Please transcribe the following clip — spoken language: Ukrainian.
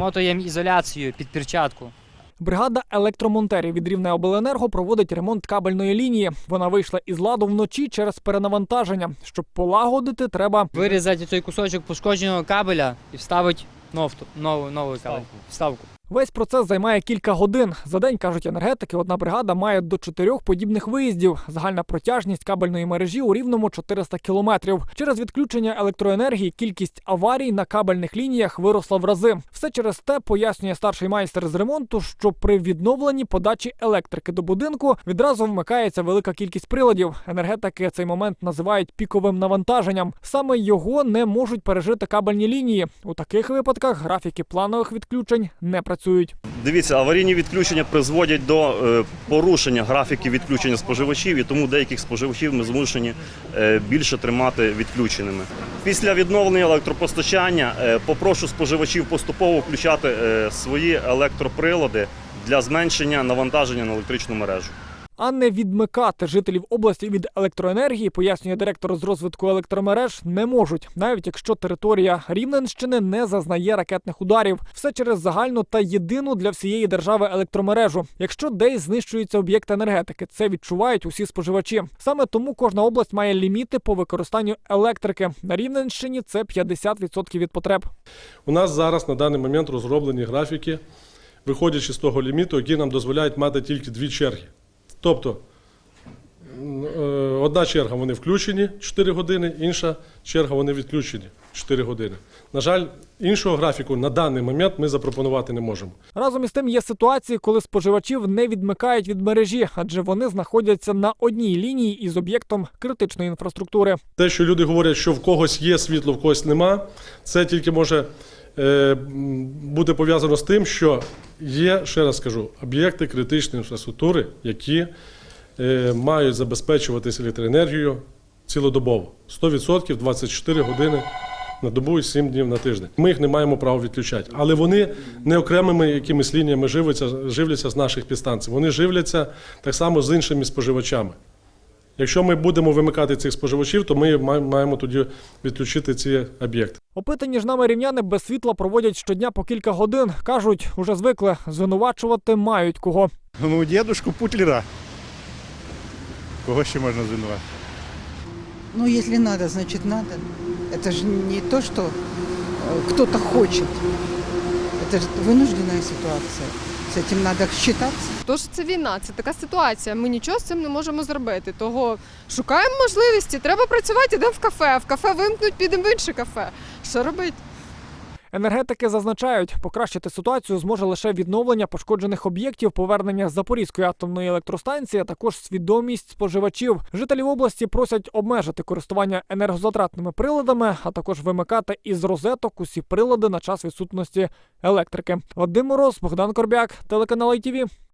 мотоємізоляцію під перчатку. Бригада електромонтерів від Рівнеобленерго проводить ремонт кабельної лінії. Вона вийшла із ладу вночі через перенавантаження. Щоб полагодити, треба Вирізати той кусочок пошкодженого кабеля і вставити нову, нову, нову кабель. Вставку. Весь процес займає кілька годин. За день кажуть енергетики, одна бригада має до чотирьох подібних виїздів. Загальна протяжність кабельної мережі у рівному 400 кілометрів. Через відключення електроенергії кількість аварій на кабельних лініях виросла в рази. Все через те пояснює старший майстер з ремонту, що при відновленні подачі електрики до будинку відразу вмикається велика кількість приладів. Енергетики цей момент називають піковим навантаженням. Саме його не можуть пережити кабельні лінії. У таких випадках графіки планових відключень не працюють. Дивіться, аварійні відключення призводять до е, порушення графіків відключення споживачів, і тому деяких споживачів ми змушені е, більше тримати відключеними. Після відновлення електропостачання е, попрошу споживачів поступово включати свої електроприлади для зменшення навантаження на електричну мережу. А не відмикати жителів області від електроенергії, пояснює директор з розвитку електромереж, не можуть, навіть якщо територія Рівненщини не зазнає ракетних ударів. Все через загальну та єдину для всієї держави електромережу. Якщо десь знищуються об'єкти енергетики, це відчувають усі споживачі. Саме тому кожна область має ліміти по використанню електрики. На Рівненщині це 50% від потреб. У нас зараз на даний момент розроблені графіки, виходячи з того ліміту, який нам дозволяють мати тільки дві черги. Тобто е, одна черга вони включені 4 години, інша черга вони відключені 4 години. На жаль, іншого графіку на даний момент ми запропонувати не можемо. Разом із тим є ситуації, коли споживачів не відмикають від мережі, адже вони знаходяться на одній лінії із об'єктом критичної інфраструктури. Те, що люди говорять, що в когось є світло, в когось нема, це тільки може бути пов'язано з тим, що є, ще раз скажу, об'єкти критичної інфраструктури, які е, мають забезпечуватися електроенергією цілодобово. 100% 24 години на добу і 7 днів на тиждень. Ми їх не маємо права відключати. Але вони не окремими якимись лініями живляться, живляться з наших підстанцій. Вони живляться так само з іншими споживачами. Якщо ми будемо вимикати цих споживачів, то ми май- маємо тоді відключити ці об'єкти. Опитані ж нами рівняни без світла проводять щодня по кілька годин. кажуть, уже звикли звинувачувати мають кого. Ну, дедушку Путлера. Кого ще можна звинувати? Ну, если надо, значит надо. Это же не то, что э, кто-то хочет. Это же вынужденная ситуация. цим треба надо. Тож це війна, це така ситуація. Ми нічого з цим не можемо зробити. Того шукаємо можливості. Треба працювати, йдемо в кафе. В кафе вимкнуть, підемо в інше кафе. Що робити? Енергетики зазначають, покращити ситуацію зможе лише відновлення пошкоджених об'єктів, повернення Запорізької атомної електростанції, а також свідомість споживачів. Жителів області просять обмежити користування енергозатратними приладами, а також вимикати із розеток усі прилади на час відсутності електрики. Вадим Мороз, Богдан Корбяк, телеканал ITV.